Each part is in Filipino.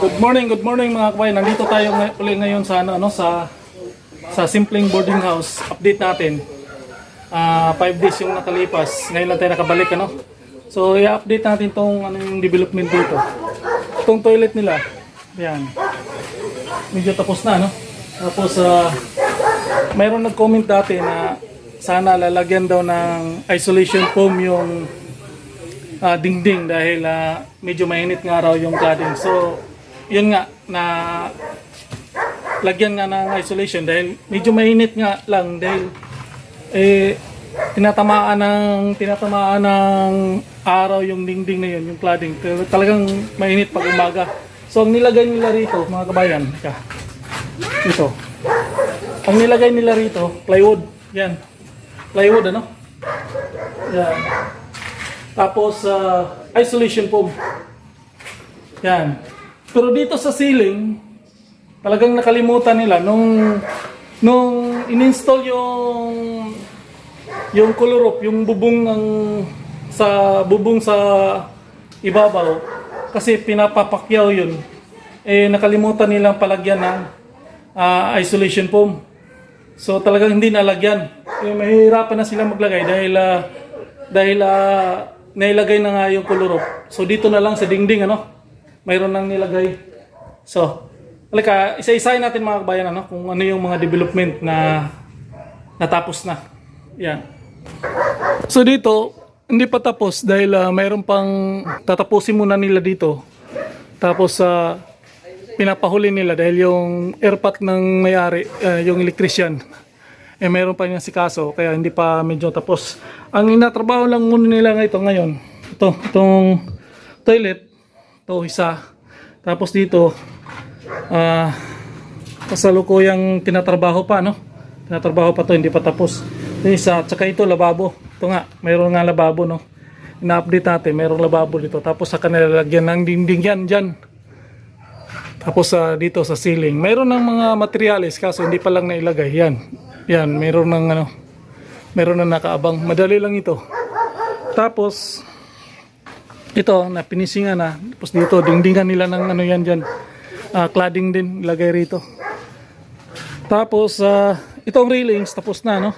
Good morning, good morning mga kabayan. Nandito tayo ngay- uli ngayon sa ano, ano sa sa simpleng boarding house. Update natin. Ah, 5 days yung nakalipas. Ngayon lang tayo nakabalik ano. So, i-update natin tong ano yung development dito. Itong toilet nila. Yan. Medyo tapos na no. Tapos ah mayroon nag-comment dati na sana lalagyan daw ng isolation foam yung ah, dingding dahil ah, medyo mainit nga raw yung cladding. So, yun nga na lagyan nga ng isolation dahil medyo mainit nga lang dahil eh tinatamaan ng tinatamaan ng araw yung dingding na yun, yung cladding. Talagang mainit pag umaga. So, ang nilagay nila rito, mga kabayan, ika, ito. Ang nilagay nila rito, plywood. Yan. Plywood, ano? Yan. Tapos, ah, isolation foam. Yan. Pero dito sa ceiling, talagang nakalimutan nila nung nung ininstall yung yung color yung bubong ng sa bubong sa ibabaw. Kasi pinapapakyaw yun. Eh nakalimutan nilang palagyan ng ah, isolation foam. So talagang hindi nalagyan. Eh, mahihirapan na sila maglagay dahil ah, dahil ah, nailagay na nga yung color so dito na lang sa dingding ano mayroon nang nilagay so halika isa-isahin natin mga kabayan ano kung ano yung mga development na natapos na yan So dito, hindi pa tapos dahil ah, mayroon pang tatapusin muna nila dito. Tapos sa pinapahuli nila dahil yung airpack ng may-ari, ah, yung electrician, eh mayroon pa yung sikaso kaya hindi pa medyo tapos. Ang inatrabaho lang muna nila ito ngayon, ito, itong toilet, ito isa. Tapos dito, ah kasalukuyang tinatrabaho pa, no? Tinatrabaho pa to, hindi pa tapos. Yung isa, tsaka ito, lababo. Ito nga, mayroon nga lababo, no? Ina-update natin, mayroong lababo dito. Tapos sa kanila lagyan ng dingding yan, dyan. Tapos sa dito sa ceiling, mayroon ng mga materials kaso hindi pa lang nailagay. Yan. Yan, mayroon ng ano, mayroon na nakaabang. Madali lang ito. Tapos ito, na pinisingan na. Tapos dito, dingdingan nila ng ano yan dyan. Ah, cladding din, ilagay rito. Tapos, ah, itong railings, tapos na, no?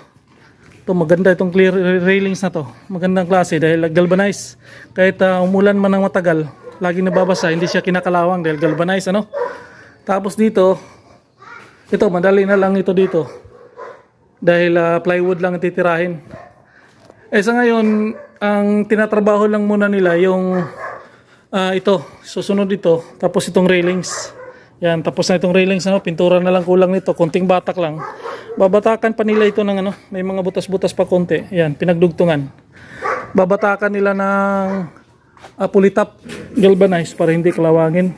Ito, maganda itong clear railings na to. Magandang klase dahil galvanized. Kahit ah, umulan man ng matagal, laging nababasa, hindi siya kinakalawang dahil galvanized, ano? Tapos dito, ito, madali na lang ito dito. Dahil ah, plywood lang ang titirahin. Eh sa ngayon, ang tinatrabaho lang muna nila yung ah, ito, susunod ito, tapos itong railings. Yan, tapos na itong railings, ano, pintura na lang kulang nito, konting batak lang. Babatakan pa nila ito ng ano, may mga butas-butas pa konti. Yan, pinagdugtungan. Babatakan nila ng uh, pulitap galvanized para hindi kalawangin.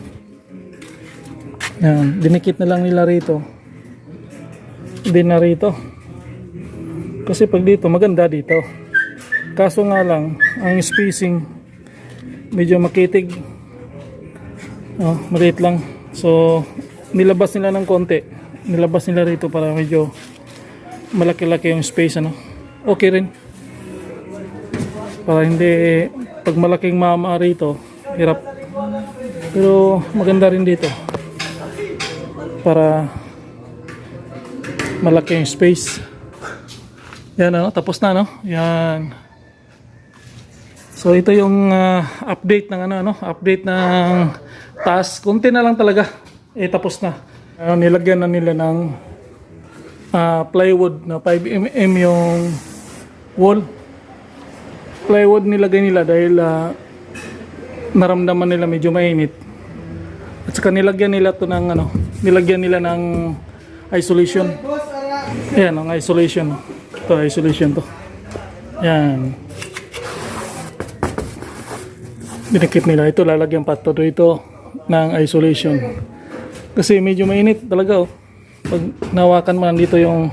Yan, dinikit na lang nila rito. Hindi na rito. Kasi pag dito, maganda dito. Kaso nga lang, ang spacing medyo makitig. Oh, maliit lang. So, nilabas nila ng konti. Nilabas nila rito para medyo malaki-laki yung space ano. Okay rin. Para hindi pag malaking mama rito, hirap. Pero maganda rin dito. Para malaki yung space. Yan ano, tapos na no. Yan. So ito yung ah, update ng ano ano, update ng task. Kunti na lang talaga. Eh tapos na. Ano, nilagyan na nila ng ah, plywood na 5 mm yung wall. Plywood nilagay nila dahil ah, naramdaman nila medyo mainit. At saka nilagyan nila to ng ano, nilagyan nila ng isolation. Ayan, ang isolation. Ito, isolation to. Yan. Dinikit nila. Ito, lalagyan pa to dito ng isolation. Kasi medyo mainit talaga oh. Pag nawakan mo, nandito yung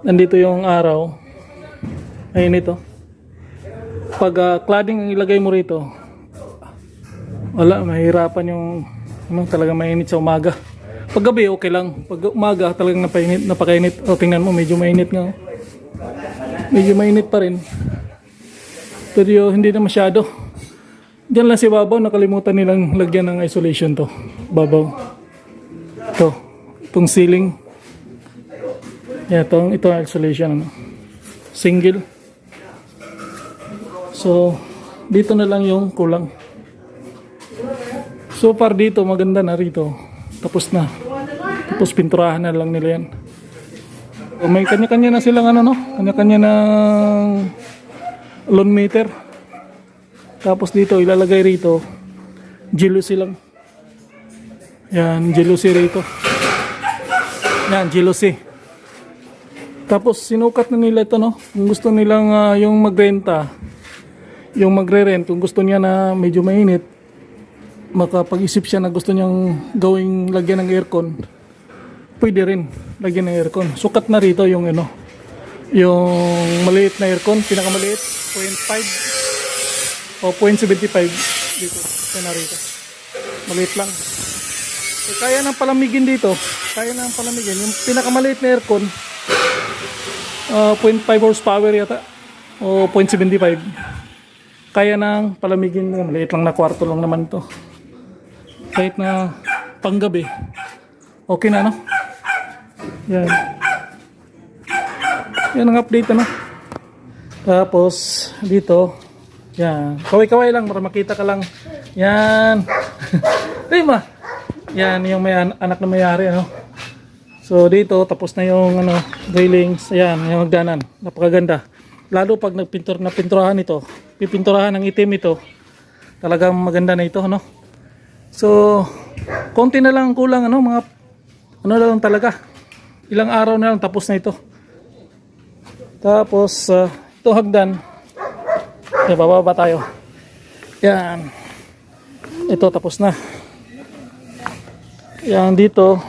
nandito yung araw. Mainit oh. Pag ah, cladding ilagay mo rito, wala, mahirapan yung ano, talaga mainit sa umaga. Pag gabi, okay lang. Pag umaga, talagang napainit, napakainit. O, tingnan mo, medyo mainit nga. oh. Medyo mainit pa rin. Pero hindi na masyado. Diyan lang si Babaw, nakalimutan nilang lagyan ng isolation to. Babaw. Ito. Itong ceiling. Yan, itong, ito isolation. Ano. Single. So, dito na lang yung kulang. So far dito, maganda na rito. Tapos na. Tapos pinturahan na lang nila yan. So, may kanya-kanya na silang ano, no? Kanya-kanya ng lawn meter. Tapos dito, ilalagay rito, jealousy lang. Yan, jealousy rito. Yan, jealousy. Tapos sinukat na nila ito, no? Kung gusto nilang ah, yung magrenta, yung magre-rent, kung gusto niya na medyo mainit, makapag-isip siya na gusto niyang gawing lagyan ng aircon, pwede rin lagyan ng aircon. Sukat na rito yung ano, yung maliit na aircon, pinakamaliit, 0.5 o 0.75 dito, sa narito. Maliit lang. Eh, kaya nang palamigin dito, kaya nang palamigin. Yung pinakamaliit na aircon, ah, 0.5 horsepower yata, o 0.75. Kaya nang palamigin, maliit lang na kwarto lang naman to. Kahit na panggabi, okay na no? Yan. Yan ang update ano. Tapos dito, yan. Kaway-kaway lang para makita ka lang. Yan. Diba? Yan yung may an- anak na mayari ano. So dito tapos na yung ano railings, ayan, yung hagdanan. Napakaganda. Lalo pag nagpintur na pinturahan ito, pipinturahan ng itim ito. Talagang maganda na ito, ano. So, konti na lang ang kulang ano, mga ano na lang talaga. Ilang araw na lang tapos na ito. Tapos uh, ito hagdan. Okay, bababa tayo. Yan. Ito tapos na. Yan dito.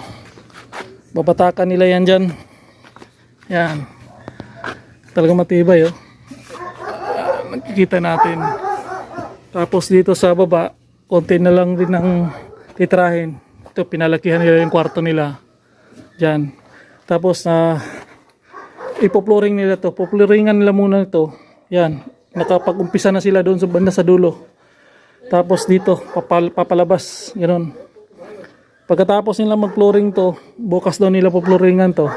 Babatakan nila yan dyan. Yan. Talagang matibay oh. Nakikita natin. Tapos dito sa baba, konti na lang din ang titrahin. Ito, pinalakihan nila yung kwarto nila. Diyan. Tapos na ipoploring nila to. Poploringan nila muna ito. Yan. Nakapag-umpisa na sila doon sa banda sa dulo. Tapos dito, papal, papalabas. Ganon. Pagkatapos nila mag-flooring to, bukas daw nila poploringan to.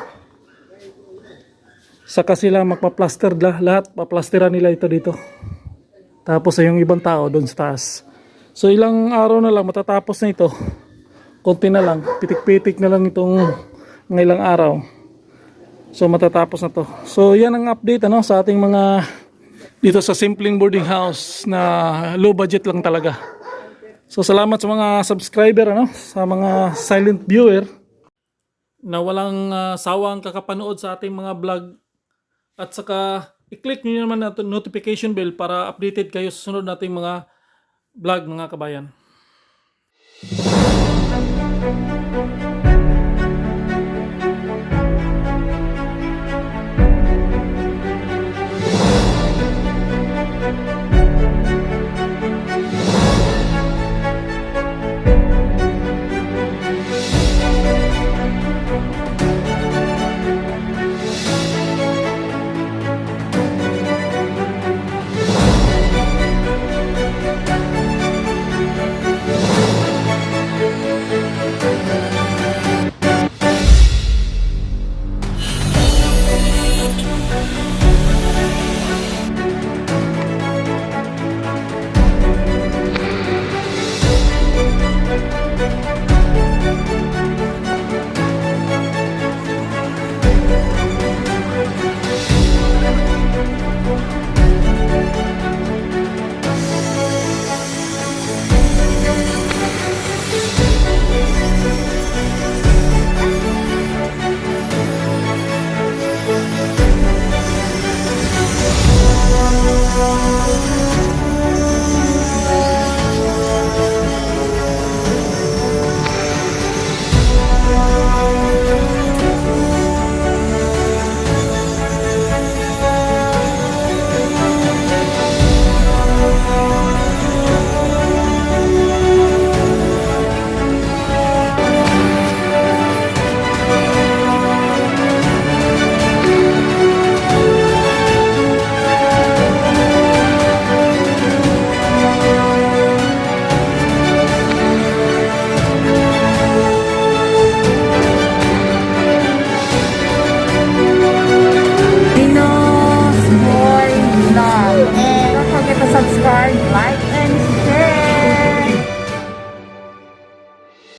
Saka sila magpa-plaster lah, lahat, paplasteran nila ito dito. Tapos ay yung ibang tao doon sa taas. So ilang araw na lang matatapos na ito. Konti na lang, pitik-pitik na lang itong ng ilang araw. So matatapos na to. So yan ang update ano sa ating mga dito sa simpleng boarding house na low budget lang talaga. So salamat sa mga subscriber ano, sa mga silent viewer na walang ah, sawang kakapanood sa ating mga vlog at saka i-click niyo naman na notification bell para updated kayo sa sunod nating mga vlog mga kabayan.